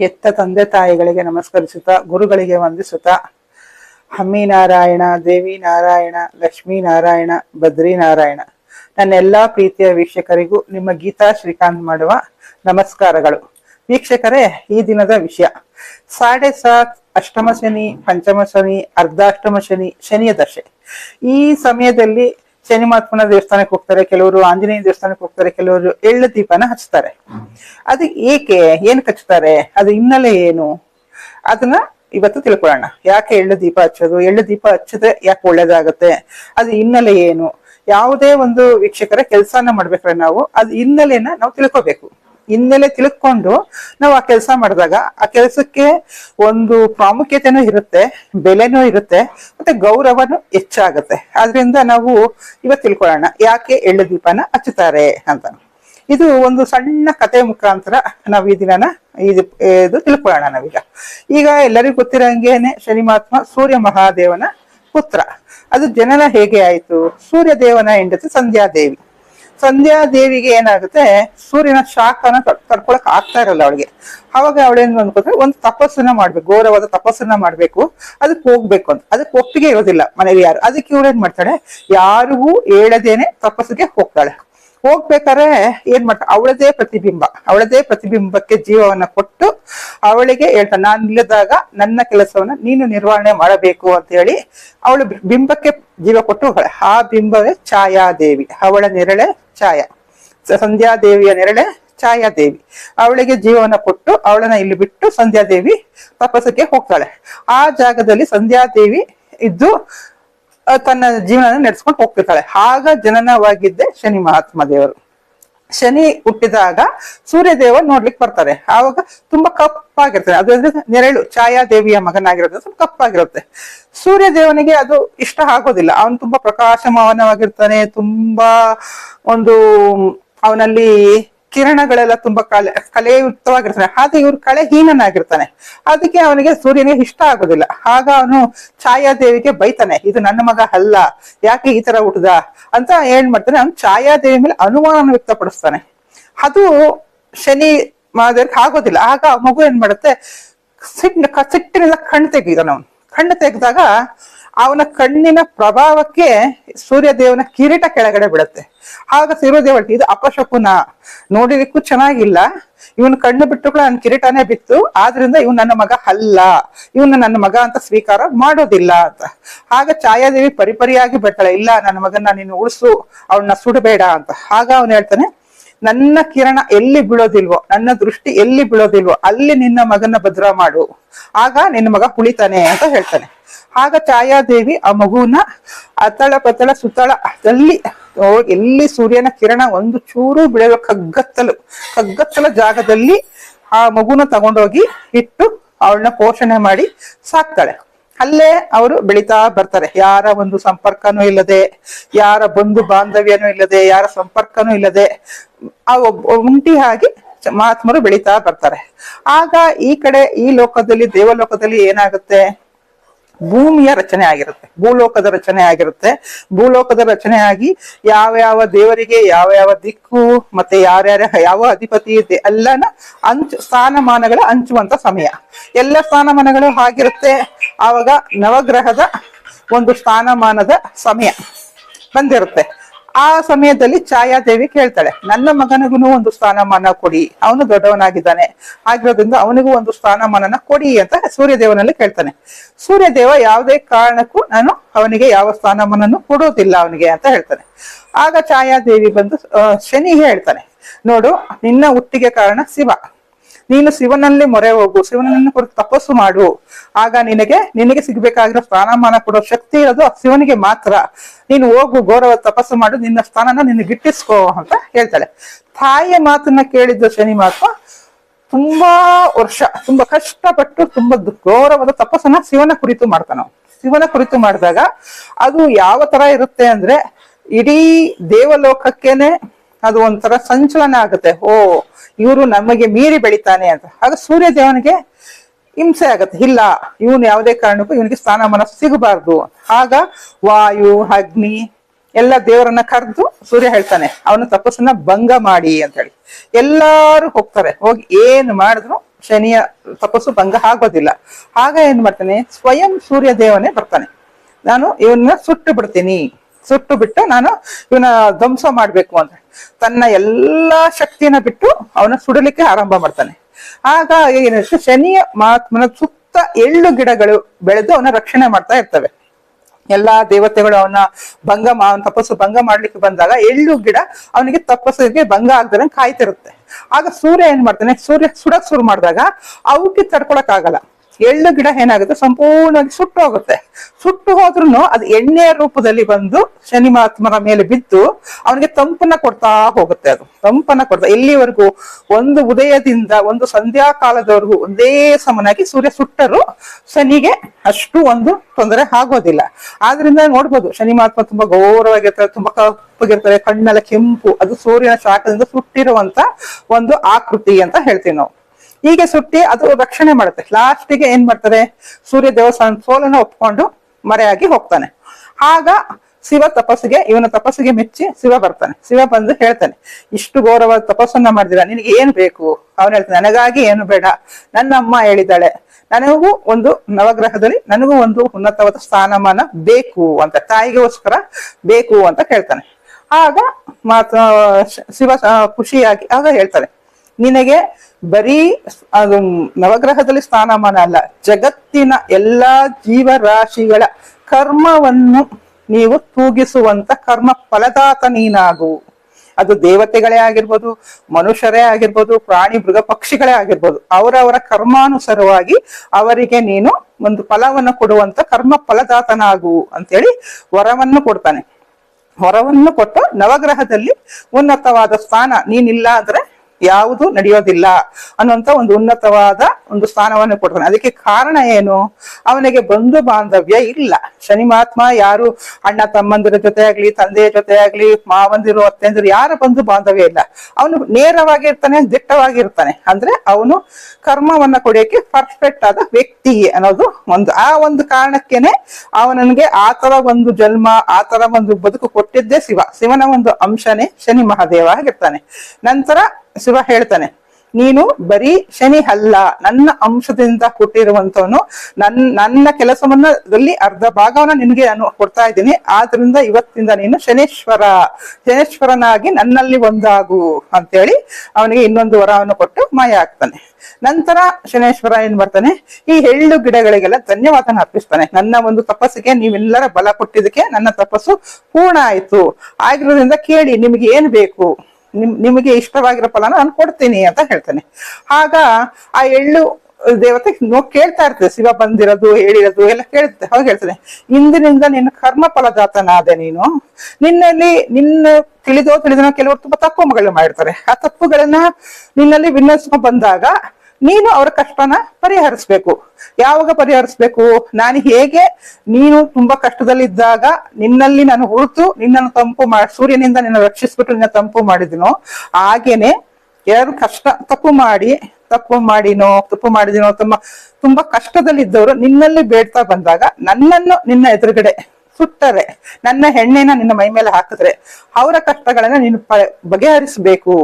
ಎತ್ತ ತಂದೆ ತಾಯಿಗಳಿಗೆ ನಮಸ್ಕರಿಸುತ್ತ, ಗುರುಗಳಿಗೆ ವಂದಿಸುತ್ತಾ ಹಮ್ಮಿ ನಾರಾಯಣ ದೇವಿ ನಾರಾಯಣ ಲಕ್ಷ್ಮೀ ನಾರಾಯಣ ಬದ್ರಿ ನಾರಾಯಣ ನನ್ನೆಲ್ಲಾ ಪ್ರೀತಿಯ ವೀಕ್ಷಕರಿಗೂ ನಿಮ್ಮ ಗೀತಾ ಶ್ರೀಕಾಂತ್ ಮಾಡುವ ನಮಸ್ಕಾರಗಳು. ವೀಕ್ಷಕರೇ, ಈ ದಿನದ ವಿಷಯ. ಸಾಡೆ ಸಾತ್ ಅಷ್ಟಮ ಶನಿ, ಪಂಚಮ ಶನಿ, ಅರ್ಧಾಷ್ಟಮ ಶನಿ, ಶನಿಯ ದಶೆ. ಈ ಸಮಯದಲ್ಲಿ ಶನಿ ಮಹಾತ್ಮನ ದೇವಸ್ಥಾನಕ್ಕೆ ಹೋಗ್ತಾರೆ, ಕೆಲವರು ಆಂಜನೇಯ ದೇವಸ್ಥಾನಕ್ಕೆ ಹೋಗ್ತಾರೆ, ಕೆಲವರು ಎಳ್ಳು ದೀಪನ ಹಚ್ತಾರೆ ಅದು ಏಕೆ ಏನ್ ಹಚ್ತಾರೆ ಅದು ಹಿನ್ನೆಲೆ ಏನು? ಅದನ್ನ ಇವತ್ತು ತಿಳ್ಕೊಳ್ಳೋಣ. ಯಾಕೆ ಎಳ್ಳು ದೀಪ ಹಚ್ಚೋದು? ಎಳ್ಳು ದೀಪ ಹಚ್ಚಿದ್ರೆ ಯಾಕೆ ಒಳ್ಳೇದಾಗುತ್ತೆ? ಅದು ಹಿನ್ನೆಲೆ ಏನು? ಯಾವುದೇ ಒಂದು ವೀಕ್ಷಕರ ಕೆಲಸನ ಮಾಡ್ಬೇಕಾದ್ರೆ ನಾವು ಅದು ಹಿನ್ನೆಲೆನ ನಾವು ತಿಳ್ಕೊಬೇಕು. ಹಿನ್ನೆಲೆ ತಿಳ್ಕೊಂಡು ನಾವು ಆ ಕೆಲಸ ಮಾಡಿದಾಗ ಆ ಕೆಲಸಕ್ಕೆ ಒಂದು ಪ್ರಾಮುಖ್ಯತೆನೂ ಇರುತ್ತೆ, ಬೆಲೆನೂ ಇರುತ್ತೆ, ಮತ್ತೆ ಗೌರವನು ಹೆಚ್ಚಾಗುತ್ತೆ. ಆದ್ರಿಂದ ನಾವು ಇವತ್ತು ತಿಳ್ಕೊಳ್ಳೋಣ, ಯಾಕೆ ಎಳ್ಳು ದೀಪನ ಹಚ್ಚುತ್ತಾರೆ ಅಂತ. ಇದು ಒಂದು ಸಣ್ಣ ಕತೆ ಮುಖಾಂತರ ನಾವು ಈ ದಿನನ ಇದು ಇದು ತಿಳ್ಕೊಳ್ಳೋಣ ನಾವೀಗ. ಈಗ ಎಲ್ಲರಿಗೂ ಗೊತ್ತಿರಂಗೇನೆ ಶನಿ ಮಹಾತ್ಮ ಸೂರ್ಯ ಮಹಾದೇವನ ಪುತ್ರ. ಅದು ಜನನ ಹೇಗೆ ಆಯಿತು? ಸೂರ್ಯದೇವನ ಹೆಂಡತಿ ಸಂಧ್ಯಾದೇವಿ. ಸಂಧ್ಯಾದೇವಿಗೆ ಏನಾಗುತ್ತೆ? ಸೂರ್ಯನ ಶಾಖನ ತಡ್- ತಡ್ಕೊಳಕ್ ಆಗ್ತಾ ಇರಲ್ಲ ಅವಳಿಗೆ. ಅವಾಗ ಅವಳೇನ್ ಅನ್ಕೋತಾರೆ ಒಂದು ತಪಸ್ಸನ್ನ ಮಾಡ್ಬೇಕು. ಘೋರವಾದ ತಪಸ್ಸನ್ನ ಮಾಡ್ಬೇಕು. ಅದಕ್ಕೆ ಹೋಗ್ಬೇಕು ಅಂತ. ಅದಕ್ಕೆ ಒಪ್ಪಿಗೆ ಇರೋದಿಲ್ಲ ಮನೇಲಿ ಯಾರು. ಅದಕ್ಕೆ ಇವಳೇನ್ ಮಾಡ್ತಾಳೆ? ಯಾರಿಗೂ ಹೇಳದೇನೆ ತಪಸ್ಸಿಗೆ ಹೋಗ್ತಾಳೆ. ಹೋಗ್ಬೇಕಾದ್ರೆ ಏನ್ ಮಾಡ್ತಾಳೆ ಅವಳದೇ ಪ್ರತಿಬಿಂಬ. ಅವಳದೇ ಪ್ರತಿಬಿಂಬಕ್ಕೆ ಜೀವವನ್ನ ಕೊಟ್ಟು ಅವಳಿಗೆ ಹೇಳ್ತಾಳೆ, ನಾನು ಇಲ್ಲದಾಗ ನನ್ನ ಕೆಲಸವನ್ನ ನೀನು ನಿರ್ವಹಣೆ ಮಾಡಬೇಕು ಅಂತ ಹೇಳಿ ಅವಳು ಬಿಂಬಕ್ಕೆ ಜೀವ ಕೊಟ್ಟು ಆ ಬಿಂಬವೇ ಛಾಯಾದೇವಿ. ಅವಳ ನೆರಳೆ ಛಾಯಾ. ಸಂಧ್ಯಾ ಸಂಧ್ಯಾದೇವಿಯ ನೆರಳೆ ಛಾಯಾದೇವಿ. ಅವಳಿಗೆ ಜೀವನ ಕೊಟ್ಟು ಅವಳನ್ನ ಇಲ್ಲಿ ಬಿಟ್ಟು ಸಂಧ್ಯಾದೇವಿ ತಪಸ್ಸಕ್ಕೆ ಹೋಗ್ತಾಳೆ. ಆ ಜಾಗದಲ್ಲಿ ಸಂಧ್ಯಾದೇವಿ ಇದ್ದು ತನ್ನ ಜೀವನ ನಡೆಸ್ಕೊಂಡು ಹೋಗ್ತಿರ್ತಾಳೆ. ಆಗ ಜನನವಾಗಿದ್ದೆ ಶನಿ ಮಹಾತ್ಮ ದೇವರು. ಶನಿ ಹುಟ್ಟಿದಾಗ ಸೂರ್ಯದೇವ ನೋಡ್ಲಿಕ್ಕೆ ಬರ್ತಾರೆ. ಆವಾಗ ತುಂಬಾ ಕಪ್ಪಾಗಿರ್ತಾರೆ ಅದು ಅಂದ್ರೆ ನೆರಳು, ಛಾಯಾದೇವಿಯ ಮಗನಾಗಿರೋದು ಸ್ವಲ್ಪ ಕಪ್ಪಾಗಿರುತ್ತೆ. ಸೂರ್ಯದೇವನಿಗೆ ಅದು ಇಷ್ಟ ಆಗೋದಿಲ್ಲ. ಅವನು ತುಂಬಾ ಪ್ರಕಾಶಮಾನವಾಗಿರ್ತಾನೆ, ತುಂಬಾ ಒಂದು ಅವನಲ್ಲಿ ಕಿರಣಗಳೆಲ್ಲ ತುಂಬಾ ಕಲೆ, ಕಲೆಯುಕ್ತವಾಗಿರ್ತಾನೆ. ಹಾಗೆ ಇವ್ರು ಕಳೆಹೀನನಾಗಿರ್ತಾನೆ. ಅದಕ್ಕೆ ಅವನಿಗೆ ಸೂರ್ಯನಿಗೆ ಇಷ್ಟ ಆಗೋದಿಲ್ಲ. ಆಗ ಅವನು ಛಾಯಾದೇವಿಗೆ ಬೈತಾನೆ, ಇದು ನನ್ನ ಮಗ ಅಲ್ಲ, ಯಾಕೆ ಈ ತರ ಹುಟ್ಟದ? ಅಂತ ಏನ್ ಮಾಡ್ತಾನೆ, ಅವನು ಛಾಯಾದೇವಿ ಮೇಲೆ ಅನುಮಾನ ವ್ಯಕ್ತಪಡಿಸ್ತಾನೆ. ಅದು ಶನಿ ಮಹಾದೇವ್ರಿಗೆ ಆಗೋದಿಲ್ಲ. ಆಗ ಮಗು ಏನ್ ಮಾಡುತ್ತೆ ಕ- ಸಿಟ್ಟಿನಿಂದ ಕಣ್ಣು ತೆಗಿತಾನ ಅವನು. ಕಣ್ಣು ತೆಗೆದಾಗ ಅವನ ಕಣ್ಣಿನ ಪ್ರಭಾವಕ್ಕೆ ಸೂರ್ಯದೇವನ ಕಿರೀಟ ಕೆಳಗಡೆ ಬಿಡುತ್ತೆ ಆಗ ಸೂರ್ಯದೇವ ಇದು ಅಪಶಕುನ. ನೋಡಿಲಿಕ್ಕೂ ಚೆನ್ನಾಗಿಲ್ಲ. ಇವನ್ ಕಣ್ಣು ಬಿಟ್ಟು ಕೂಡ ನನ್ನ ಕಿರೀಟನೇ ಬಿತ್ತು. ಆದ್ರಿಂದ ಇವ್ ನನ್ನ ಮಗ ಅಲ್ಲ. ಇವನ್ನ ನನ್ನ ಮಗ ಅಂತ ಸ್ವೀಕಾರ ಮಾಡೋದಿಲ್ಲ ಅಂತ. ಆಗ ಛಾಯಾದೇವಿ ಪರಿಪರಿಯಾಗಿ ಬರ್ತಾಳೆ, ಇಲ್ಲ, ನನ್ನ ಮಗನ ನೀನು ಉಳಿಸು ಅವನ್ನ ಸುಡಬೇಡ ಅಂತ. ಆಗ ಅವನು ಹೇಳ್ತಾನೆ, ನನ್ನ ಕಿರಣ ಎಲ್ಲಿ ಬೀಳೋದಿಲ್ವೋ, ನನ್ನ ದೃಷ್ಟಿ ಎಲ್ಲಿ ಬೀಳೋದಿಲ್ವೋ, ಅಲ್ಲಿ ನಿನ್ನ ಮಗನ ಭದ್ರ ಮಾಡು. ಆಗ ನಿನ್ನ ಮಗ ಕುಳಿತಾನೆ ಅಂತ ಹೇಳ್ತಾನೆ. ಆಗ ಛಾಯಾದೇವಿ ಆ ಮಗುವನ್ನ ಅತಳ ಪತಳ ಸುತ್ತಳ ಅಲ್ಲಿ ಎಲ್ಲಿ ಸೂರ್ಯನ ಕಿರಣ ಒಂದು ಚೂರು ಬಿಡಲು ಕಗ್ಗತ್ತಲು, ಕಗ್ಗತ್ತಲ ಜಾಗದಲ್ಲಿ ಆ ಮಗುನ ತಗೊಂಡೋಗಿ ಇಟ್ಟು ಅವಳನ್ನ ಪೋಷಣೆ ಮಾಡಿ ಸಾಕ್ತಾಳೆ. ಅಲ್ಲೇ ಅವರು ಬೆಳೀತಾ ಬರ್ತಾರೆ. ಯಾರ ಒಂದು ಸಂಪರ್ಕನೂ ಇಲ್ಲದೆ, ಯಾರ ಬಂಧು ಬಾಂಧವ್ಯನೂ ಇಲ್ಲದೆ, ಯಾರ ಸಂಪರ್ಕನೂ ಇಲ್ಲದೆ, ಆ ಒಬ್ಬ ಒಂಟಿ ಆಗಿ ಮಹಾತ್ಮರು ಬೆಳೀತಾ ಬರ್ತಾರೆ. ಆಗ ಈ ಕಡೆ ಈ ಲೋಕದಲ್ಲಿ, ದೇವಲೋಕದಲ್ಲಿ ಏನಾಗುತ್ತೆ? ಭೂಮಿಯ ರಚನೆ ಆಗಿರುತ್ತೆ, ಭೂಲೋಕದ ರಚನೆ ಆಗಿರುತ್ತೆ. ಭೂಲೋಕದ ರಚನೆ ಆಗಿ ಯಾವ ಯಾವ ದೇವರಿಗೆ, ಯಾವ ಯಾವ ದಿಕ್ಕು, ಮತ್ತೆ ಯಾರ್ಯಾರ ಯಾವ ಅಧಿಪತಿ ಇದೆ, ಎಲ್ಲನ ಅಂಚು, ಸ್ಥಾನಮಾನಗಳ ಹಂಚುವಂತ ಸಮಯ. ಎಲ್ಲ ಸ್ಥಾನಮಾನಗಳು ಆಗಿರುತ್ತೆ ಆವಾಗ ನವಗ್ರಹದ ಒಂದು ಸ್ಥಾನಮಾನದ ಸಮಯ ಬಂದಿರುತ್ತೆ. ಆ ಸಮಯದಲ್ಲಿ ಛಾಯಾದೇವಿ ಕೇಳ್ತಾಳೆ, ನನ್ನ ಮಗನಿಗೂ ಒಂದು ಸ್ಥಾನಮಾನ ಕೊಡಿ, ಅವನು ದೊಡ್ಡವನಾಗಿದ್ದಾನೆ. ಆಗಿರೋದ್ರಿಂದ ಅವನಿಗೂ ಒಂದು ಸ್ಥಾನಮಾನನ ಕೊಡಿ ಅಂತ ಸೂರ್ಯದೇವನಲ್ಲಿ ಕೇಳ್ತಾನೆ. ಸೂರ್ಯದೇವ ಯಾವುದೇ ಕಾರಣಕ್ಕೂ ನಾನು ಅವನಿಗೆ ಯಾವ ಸ್ಥಾನಮಾನನು ಕೊಡೋದಿಲ್ಲ ಅವನಿಗೆ ಅಂತ ಹೇಳ್ತಾನೆ. ಆಗ ಛಾಯಾದೇವಿ ಬಂದು ಶನಿ, ಹೇಳ್ತಾನೆ. ನೋಡು, ನಿನ್ನ ಹುಟ್ಟಿಗೆ ಕಾರಣ ಶಿವ. ನೀನು ಶಿವನಲ್ಲಿ ಮೊರೆ ಹೋಗು, ಶಿವನನ್ನು ಕುರಿತು ತಪಸ್ಸು ಮಾಡು. ಆಗ ನಿನಗೆ ನಿನಗೆ ಸಿಗಬೇಕಾಗಿರೋ ಸ್ಥಾನಮಾನ ಕೊಡೋ ಶಕ್ತಿ ಇರೋದು ಶಿವನಿಗೆ ಮಾತ್ರ. ನೀನು ಹೋಗು, ಗೌರವ ತಪಸ್ಸು ಮಾಡು, ನಿನ್ನ ಸ್ಥಾನನ ನಿನ್ನ ಗಿಟ್ಟಿಸ್ಕೋ ಅಂತ ಹೇಳ್ತಾಳೆ. ತಾಯಿಯ ಮಾತನ್ನ ಕೇಳಿದ್ದು ಶನಿ ಮಹಾತ್ಮ ತುಂಬಾ ವರ್ಷ, ತುಂಬಾ ಕಷ್ಟಪಟ್ಟು, ತುಂಬಾ ಗೌರವದ ತಪಸ್ಸನ್ನ ಶಿವನ ಕುರಿತು ಮಾಡ್ತಾನ ಶಿವನ ಕುರಿತು ಮಾಡಿದಾಗ ಅದು ಯಾವ ತರ ಇರುತ್ತೆ ಅಂದ್ರೆ ಇಡೀ ದೇವಲೋಕಕ್ಕೇನೆ ಅದು ಒಂಥರ ಸಂಚಲನ ಆಗುತ್ತೆ. ಓ, ಇವರು ನಮಗೆ ಮೀರಿ ಬೆಳಿತಾನೆ ಅಂತ. ಆಗ ಸೂರ್ಯ ದೇವನಿಗೆ ಹಿಂಸೆ ಆಗುತ್ತೆ. ಇಲ್ಲ, ಇವನು ಯಾವುದೇ ಕಾರಣಕ್ಕೂ ಇವನಿಗೆ ಸ್ಥಾನಮಾನ ಸಿಗಬಾರ್ದು. ಆಗ ವಾಯು, ಅಗ್ನಿ ಎಲ್ಲ ದೇವರನ್ನ ಕರೆದು ಸೂರ್ಯ ಹೇಳ್ತಾನೆ, ಅವನ ತಪಸ್ಸನ್ನ ಭಂಗ ಮಾಡಿ ಅಂತ ಹೇಳಿ. ಎಲ್ಲಾರು ಹೋಗ್ತಾರೆ. ಹೋಗಿ ಏನ್ ಮಾಡಿದ್ರು ಶನಿಯ ತಪಸ್ಸು ಭಂಗ ಆಗೋದಿಲ್ಲ. ಆಗ ಏನ್ ಮಾಡ್ತಾನೆ, ಸ್ವಯಂ ಸೂರ್ಯ ದೇವನೇ ಬರ್ತಾನೆ. ನಾನು ಇವನ್ನ ಸುಟ್ಟು ಬಿಡ್ತೀನಿ. ಸುಟ್ಟು ಬಿಟ್ಟು ನಾನು ಇವನ ಧ್ವಂಸ ಮಾಡ್ಬೇಕು ಅಂತ. ತನ್ನ ಎಲ್ಲಾ ಶಕ್ತಿಯನ್ನ ಬಿಟ್ಟು ಅವನ ಸುಡಲಿಕ್ಕೆ ಆರಂಭ ಮಾಡ್ತಾನೆ. ಆಗ ಏನಿರುತ್ತೆ ಶನಿಯ ಮಹಾತ್ಮನ ಸುತ್ತ ಎಳ್ಳು ಗಿಡಗಳು ಬೆಳೆದು ಅವನ ರಕ್ಷಣೆ ಮಾಡ್ತಾ ಇರ್ತವೆ. ಎಲ್ಲಾ ದೇವತೆಗಳು ಅವನ ಭಂಗ ಅವನ ತಪಸ್ಸು ಭಂಗ ಮಾಡ್ಲಿಕ್ಕೆ ಬಂದಾಗ ಎಳ್ಳು ಗಿಡ ಅವನಿಗೆ ತಪಸ್ಸಿಗೆ ಭಂಗ ಆಗ್ದಂಗೆ ಕಾಯ್ತಿರುತ್ತೆ. ಆಗ ಸೂರ್ಯ ಏನ್ ಮಾಡ್ತಾನೆ? ಸೂರ್ಯ ಸುಡಕ್ ಶುರು ಮಾಡಿದಾಗ ಅವಕ್ಕೆ ತಡ್ಕೊಳಕ್ ಆಗಲ್ಲ. ಎಳ್ಳು ಗಿಡ ಏನಾಗುತ್ತೆ? ಸಂಪೂರ್ಣವಾಗಿ ಸುಟ್ಟು ಹೋಗುತ್ತೆ. ಸುಟ್ಟು ಹೋದ್ರೂ ಅದು ಎಣ್ಣೆಯ ರೂಪದಲ್ಲಿ ಬಂದು ಶನಿ ಮಹಾತ್ಮರ ಮೇಲೆ ಬಿದ್ದು ಅವನಿಗೆ ತಂಪನ್ನ ಕೊಡ್ತಾ ಹೋಗುತ್ತೆ ಅದು. ತಂಪನ್ನ ಕೊಡ್ತಾ ಎಲ್ಲಿವರೆಗೂ? ಒಂದು ಉದಯದಿಂದ ಒಂದು ಸಂಧ್ಯಾ ಕಾಲದವರೆಗೂ ಒಂದೇ ಸಮನಾಗಿ ಸೂರ್ಯ ಸುಟ್ಟರು ಶನಿಗೆ ಅಷ್ಟು ಒಂದು ತೊಂದರೆ ಆಗೋದಿಲ್ಲ. ಆದ್ರಿಂದ ನೋಡ್ಬೋದು ಶನಿ ಮಹಾತ್ಮ ತುಂಬಾ ಗೌರವಾಗಿರ್ತಾರೆ, ತುಂಬಾ ಕಪ್ಪಗಿರ್ತಾರೆ, ಕಣ್ಣೆಲ್ಲ ಕೆಂಪು, ಅದು ಸೂರ್ಯನ ಶಾಖದಿಂದ ಸುಟ್ಟಿರುವಂತ ಒಂದು ಆಕೃತಿ ಅಂತ ಹೇಳ್ತೀವಿ ನಾವು. ಹೀಗೆ ಸುಟ್ಟಿ ಅದು ರಕ್ಷಣೆ ಮಾಡುತ್ತೆ. ಲಾಸ್ಟಿಗೆ ಏನ್ ಮಾಡ್ತಾರೆ ಸೂರ್ಯ ದೇವಸ್ಥಾನ ಸೋಲನ್ನ ಒಪ್ಕೊಂಡು ಮರೆಯಾಗಿ ಹೋಗ್ತಾನೆ. ಆಗ ಶಿವ ತಪಸ್ಸಿಗೆ, ಇವನ ತಪಸ್ಸಿಗೆ ಮೆಚ್ಚಿ ಶಿವ ಬರ್ತಾನೆ. ಶಿವ ಬಂದು ಹೇಳ್ತಾನೆ, ಇಷ್ಟು ಗೌರವ ತಪಸ್ಸನ್ನ ಮಾಡಿದಿರ ನಿನಗೆ ಏನು ಬೇಕು? ಅವನು ಹೇಳ್ತಾನೆ, ನನಗಾಗಿ ಏನು ಬೇಡ. ನನ್ನ ಅಮ್ಮ ಹೇಳಿದ್ದಾಳೆ, ನನಗೂ ಒಂದು ನವಗ್ರಹದಲ್ಲಿ ನನಗೂ ಒಂದು ಉನ್ನತವಾದ ಸ್ಥಾನಮಾನ ಬೇಕು ಅಂತ, ತಾಯಿಗೋಸ್ಕರ ಬೇಕು ಅಂತ ಕೇಳ್ತಾನೆ. ಆಗ ಮಾತ ಶಿವ ಖುಷಿಯಾಗಿ ಆಗ ಹೇಳ್ತಾನೆ ನಿನಗೆ ಬರೀ ಅದು ನವಗ್ರಹದಲ್ಲಿ ಸ್ಥಾನಮಾನ ಅಲ್ಲ, ಜಗತ್ತಿನ ಎಲ್ಲಾ ಜೀವರಾಶಿಗಳ ಕರ್ಮವನ್ನು ನೀವು ತೂಗಿಸುವಂತ ಕರ್ಮ ಫಲದಾತ ನೀನಾಗು. ಅದು ದೇವತೆಗಳೇ ಆಗಿರ್ಬೋದು, ಮನುಷ್ಯರೇ ಆಗಿರ್ಬೋದು, ಪ್ರಾಣಿ ಮೃಗ ಪಕ್ಷಿಗಳೇ ಆಗಿರ್ಬೋದು, ಅವರವರ ಕರ್ಮಾನುಸಾರವಾಗಿ ಅವರಿಗೆ ನೀನು ಒಂದು ಫಲವನ್ನು ಕೊಡುವಂತ ಕರ್ಮ ಫಲದಾತನಾಗು ಅಂತೇಳಿ ವರವನ್ನು ಕೊಡ್ತಾನೆ. ಹೊರವನ್ನು ಕೊಟ್ಟು ನವಗ್ರಹದಲ್ಲಿ ಉನ್ನತವಾದ ಸ್ಥಾನ ನೀನಿಲ್ಲ ಅಂದ್ರೆ ಯಾವುದು ನಡೆಯೋದಿಲ್ಲ ಅನ್ನುವಂತ ಒಂದು ಉನ್ನತವಾದ ಒಂದು ಸ್ಥಾನವನ್ನು ಕೊಡ್ತಾನೆ. ಅದಕ್ಕೆ ಕಾರಣ ಏನು? ಅವನಿಗೆ ಬಂಧು ಬಾಂಧವ್ಯ ಇಲ್ಲ. ಶನಿ ಮಹಾತ್ಮ ಯಾರು ಅಣ್ಣ ತಮ್ಮಂದಿರ ಜೊತೆ ಆಗ್ಲಿ, ತಂದೆಯ ಜೊತೆ ಆಗ್ಲಿ, ಮಾವಂದಿರು, ಅತ್ತೆಂದಿರು, ಯಾರ ಬಂಧು ಬಾಂಧವ್ಯ ಇಲ್ಲ. ಅವನು ನೇರವಾಗಿರ್ತಾನೆ, ದಿಟ್ಟವಾಗಿರ್ತಾನೆ. ಅಂದ್ರೆ ಅವನು ಕರ್ಮವನ್ನ ಕೊಡೋಕೆ ಪರ್ಫೆಕ್ಟ್ ಆದ ವ್ಯಕ್ತಿ ಅನ್ನೋದು ಒಂದು. ಆ ಒಂದು ಕಾರಣಕ್ಕೇನೆ ಅವನಿಗೆ ಆತರ ತರ ಒಂದು ಜನ್ಮ ಆತರ ತರ ಒಂದು ಬದುಕು ಕೊಟ್ಟಿದ್ದೇ ಶಿವ. ಶಿವನ ಒಂದು ಅಂಶನೇ ಶನಿ ಮಹಾದೇವ ಆಗಿರ್ತಾನೆ. ನಂತರ ಶಿವ ಹೇಳ್ತಾನೆ ನೀನು ಬರೀ ಶನಿ ಅಲ್ಲ, ನನ್ನ ಅಂಶದಿಂದ ಕೊಟ್ಟಿರುವಂತವನು ನನ್ನ ನನ್ನ ಕೆಲಸವನ್ನದಲ್ಲಿ ಅರ್ಧ ಭಾಗವನ್ನ ನಿನಗೆ ನಾನು ಕೊಡ್ತಾ ಇದ್ದೀನಿ. ಆದ್ರಿಂದ ಇವತ್ತಿಂದ ನೀನು ಶನೇಶ್ವರ, ಶನೇಶ್ವರನಾಗಿ ನನ್ನಲ್ಲಿ ಒಂದಾಗು ಅಂತೇಳಿ ಅವನಿಗೆ ಇನ್ನೊಂದು ವರವನ್ನು ಕೊಟ್ಟು ಮಾಯ ಆಗ್ತಾನೆ ನಂತರ ಶನೇಶ್ವರ ಏನ್ ಮಾಡ್ತಾನೆ? ಈ ಎಳ್ಳು ಗಿಡಗಳಿಗೆಲ್ಲ ಧನ್ಯವಾದನ ಅರ್ಪಿಸ್ತಾನೆ. ನನ್ನ ಒಂದು ತಪಸ್ಸಿಗೆ ನೀವೆಲ್ಲರ ಬಲ ಕೊಟ್ಟಿದ್ದಕ್ಕೆ ನನ್ನ ತಪಸ್ಸು ಪೂರ್ಣ ಆಯ್ತು. ಆಗಿರೋದ್ರಿಂದ ಕೇಳಿ ನಿಮ್ಗೆ ಏನ್ ಬೇಕು? ನಿಮ್, ನಿಮಗೆ ಇಷ್ಟವಾಗಿರೋ ಫಲನ ನಾನು ಕೊಡ್ತೀನಿ ಅಂತ ಹೇಳ್ತೇನೆ. ಆಗ ಆ ಎಳ್ಳು ದೇವತೆ ನೋ ಕೇಳ್ತಾ ಇರ್ತದೆ, ಶಿವ ಬಂದಿರೋದು, ಹೇಳಿರೋದು, ಎಲ್ಲ ಕೇಳುತ್ತೆ ಅವಾಗ ಹೇಳ್ತಾನೆ. ಇಂದಿನಿಂದ ನಿನ್ನ ಕರ್ಮ ಫಲದಾತನಾದೆ ನೀನು. ನಿನ್ನಲ್ಲಿ, ನಿನ್ನ ತಿಳಿದೋ ತಿಳಿದನೋ ಕೆಲವರು ತುಂಬಾ ತಪ್ಪುಗಳು ಮಾಡಿರ್ತಾರೆ. ಆ ತಪ್ಪುಗಳನ್ನ ನಿನ್ನಲ್ಲಿ ವಿನ್ನಸ್ಕೊಂಡ್ ಬಂದಾಗ ನೀನು ಅವರ ಕಷ್ಟನ ಪರಿಹರಿಸ್ಬೇಕು. ಯಾವಾಗ ಪರಿಹರಿಸ್ಬೇಕು? ನಾನು ಹೇಗೆ? ನೀನು ತುಂಬಾ ಕಷ್ಟದಲ್ಲಿದ್ದಾಗ ನಿನ್ನಲ್ಲಿ ನಾನು ಹುರಿತು, ನಿನ್ನನ್ನು ತಂಪು ಮಾಡಿ ಸೂರ್ಯನಿಂದ ನಿನ್ನ ರಕ್ಷಿಸ್ಬಿಟ್ಟು ನಿನ್ನ ತಂಪು ಮಾಡಿದಿನೋ? ಹಾಗೇನೆ ಯಾರು ಕಷ್ಟ ತಪ್ಪು ಮಾಡಿ, ತಪ್ಪು ಮಾಡಿನೋ, ತಪ್ಪು ಮಾಡಿದಿನೋ ತಮ್ಮ ತುಂಬಾ ಕಷ್ಟದಲ್ಲಿದ್ದವರು ನಿನ್ನಲ್ಲಿ ಬೇಡ್ತಾ ಬಂದಾಗ ನನ್ನನ್ನು ನಿನ್ನ ಎದುರುಗಡೆ ಸುಟ್ಟರೆ, ನನ್ನ ಹೆಣ್ಣೆನ ನಿನ್ನ ಮೈ ಮೇಲೆ ಹಾಕಿದ್ರೆ ಅವರ ಕಷ್ಟಗಳನ್ನ ನೀನು ಬಗೆಹರಿಸಬೇಕು.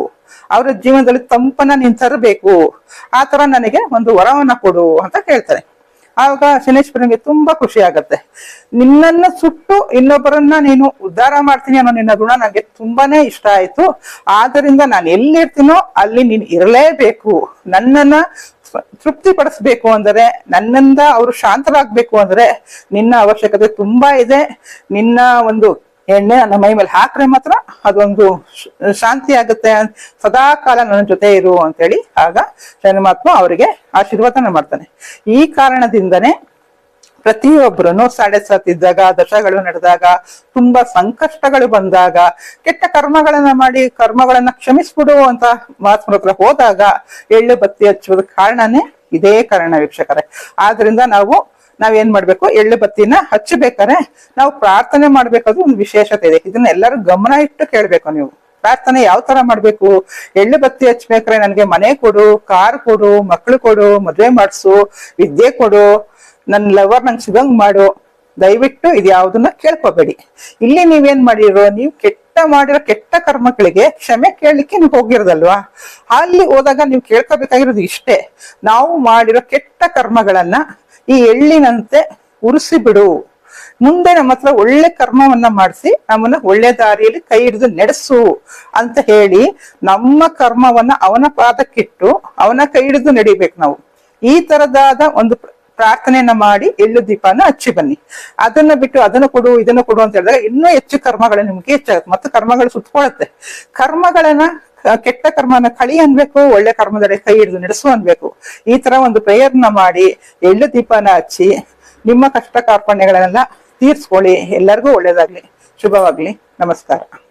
ಅವರ ಜೀವನದಲ್ಲಿ ತಂಪನ್ನ ನೀನ್ ತರಬೇಕು. ಆ ತರ ನನಗೆ ಒಂದು ವರವನ್ನ ಕೊಡು ಅಂತ ಕೇಳ್ತಾರೆ. ಆವಾಗ ಶನೇಶ್ವರನಿಗೆ ತುಂಬಾ ಖುಷಿ ಆಗತ್ತೆ. ನಿನ್ನನ್ನ ಸುಟ್ಟು ಇನ್ನೊಬ್ಬರನ್ನ ನೀನು ಉದ್ಧಾರ ಮಾಡ್ತೀನಿ ಅನ್ನೋ ನಿನ್ನ ಗುಣ ನನಗೆ ತುಂಬಾನೇ ಇಷ್ಟ ಆಯ್ತು. ಆದ್ದರಿಂದ ನಾನು ಎಲ್ಲಿರ್ತೀನೋ ಅಲ್ಲಿ ನೀನು ಇರಲೇಬೇಕು. ನನ್ನನ್ನ ತೃಪ್ತಿ ಪಡಿಸ್ಬೇಕು ಅಂದರೆ, ನನ್ನಿಂದ ಅವರು ಶಾಂತರಾಗ್ಬೇಕು ಅಂದ್ರೆ ನಿನ್ನ ಅವಶ್ಯಕತೆ ತುಂಬಾ ಇದೆ. ನಿನ್ನ ಒಂದು ಎಣ್ಣೆ ನನ್ನ ಮೈ ಮೇಲೆ ಹಾಕ್ರೆ ಮಾತ್ರ ಅದೊಂದು ಶಾಂತಿ ಆಗುತ್ತೆ. ಸದಾ ಕಾಲ ನನ್ನ ಜೊತೆ ಇರು ಅಂತೇಳಿ ಆಗ ಶನಿಮಾತ್ಮ ಅವರಿಗೆ ಆಶೀರ್ವಾದನ ಮಾಡ್ತಾನೆ. ಈ ಕಾರಣದಿಂದನೇ ಪ್ರತಿಯೊಬ್ಬರನ್ನು ಸಾಡೆ ಸಾತ್ ಇದ್ದಾಗ ದಶಗಳು ನಡೆದಾಗ, ತುಂಬಾ ಸಂಕಷ್ಟಗಳು ಬಂದಾಗ, ಕೆಟ್ಟ ಕರ್ಮಗಳನ್ನ ಮಾಡಿ ಕರ್ಮಗಳನ್ನ ಕ್ಷಮಿಸ್ಬಿಡು ಅಂತ ಮಹಾತ್ಮರ ಹತ್ರ ಹೋದಾಗ ಎಳ್ಳು ಬತ್ತಿ ಹಚ್ಚುವುದಕ್ಕೆ ಕಾರಣನೇ ಇದೇ ಕಾರಣ ವೀಕ್ಷಕರೇ. ಆದ್ರಿಂದ ನಾವು ನಾವೇನ್ ಮಾಡ್ಬೇಕು? ಎಳ್ಳು ಬತ್ತಿನ ಹಚ್ಚಬೇಕಾದ್ರೆ ನಾವು ಪ್ರಾರ್ಥನೆ ಮಾಡ್ಬೇಕಾದ್ರೂ ಒಂದು ವಿಶೇಷತೆ ಇದೆ. ಇದನ್ನ ಎಲ್ಲರೂ ಗಮನ ಇಟ್ಟು ಕೇಳ್ಬೇಕು ನೀವು. ಪ್ರಾರ್ಥನೆ ಯಾವ ತರ ಮಾಡ್ಬೇಕು? ಎಳ್ಳು ಬತ್ತಿ ಹಚ್ಬೇಕ್ರೆ ನನ್ಗೆ ಮನೆ ಕೊಡು, ಕಾರ್ ಕೊಡು, ಮಕ್ಳು ಕೊಡು, ಮದ್ವೆ ಮಾಡಿಸು, ವಿದ್ಯೆ ಕೊಡು, ನನ್ ಲವರ್ ನಂಗೆ ಸಿಗಂಗ್ ಮಾಡು. ದಯವಿಟ್ಟು ಇದು ಯಾವ್ದನ್ನ ಕೇಳ್ಕೋಬೇಡಿ. ಇಲ್ಲಿ ನೀವೇನ್ ಮಾಡಿರೋ, ನೀವು ಕೆಟ್ಟ ಮಾಡಿರೋ, ಕೆಟ್ಟ ಕರ್ಮಗಳಿಗೆ ಕ್ಷಮೆ ಕೇಳಲಿಕ್ಕೆ ನೀವು ಹೋಗಿರೋದಲ್ವಾ? ಅಲ್ಲಿ ಹೋದಾಗ ನೀವು ಕೇಳ್ಕೋಬೇಕಾಗಿರೋದು ಇಷ್ಟೇ. ನಾವು ಮಾಡಿರೋ ಕೆಟ್ಟ ಕರ್ಮಗಳನ್ನ ಈ ಎಳ್ಳಿನಂತೆ ಉರಿಸಿ ಬಿಡು ಮುಂದೆ ನಮ್ಮ ಹತ್ರ ಒಳ್ಳೆ ಕರ್ಮವನ್ನ ಮಾಡಿಸಿ, ನಮ್ಮನ್ನ ಒಳ್ಳೆ ದಾರಿಯಲ್ಲಿ ಕೈ ಹಿಡಿದು ನಡೆಸು ಅಂತ ಹೇಳಿ ನಮ್ಮ ಕರ್ಮವನ್ನ ಅವನ ಪಾದಕ್ಕಿಟ್ಟು ಅವನ ಕೈ ಹಿಡಿದು ನಡಿಬೇಕು ನಾವು. ಈ ತರದಾದ ಒಂದು ಪ್ರಾರ್ಥನೆಯನ್ನ ಮಾಡಿ ಎಳ್ಳು ದೀಪನ ಹಚ್ಚಿ ಬನ್ನಿ. ಅದನ್ನ ಬಿಟ್ಟು ಅದನ್ನ ಕೊಡು, ಇದನ್ನ ಕೊಡು ಅಂತ ಹೇಳಿದಾಗ ಇನ್ನೂ ಹೆಚ್ಚು ಕರ್ಮಗಳು ನಿಮ್ಗೆ ಹೆಚ್ಚಾಗುತ್ತೆ ಮತ್ತು ಕರ್ಮಗಳು ಸುತ್ತಕೊಳ್ಳುತ್ತೆ ಕರ್ಮಗಳನ್ನ ಕೆಟ್ಟ ಕರ್ಮನ ಕಳಿ ಅನ್ಬೇಕು, ಒಳ್ಳೆ ಕರ್ಮದಲ್ಲಿ ಕೈ ಹಿಡಿದು ನಡೆಸು ಅನ್ಬೇಕು. ಈ ತರ ಒಂದು ಪ್ರೇಯರ್ನ ಮಾಡಿ ಎಳ್ಳು ದೀಪನ ಹಚ್ಚಿ ನಿಮ್ಮ ಕಷ್ಟ ಕಾರ್ಪಣ್ಯಗಳನ್ನೆಲ್ಲ ತೀರ್ಸ್ಕೊಳ್ಳಿ. ಎಲ್ಲರಿಗೂ ಒಳ್ಳೇದಾಗ್ಲಿ. ಶುಭವಾಗ್ಲಿ. ನಮಸ್ಕಾರ.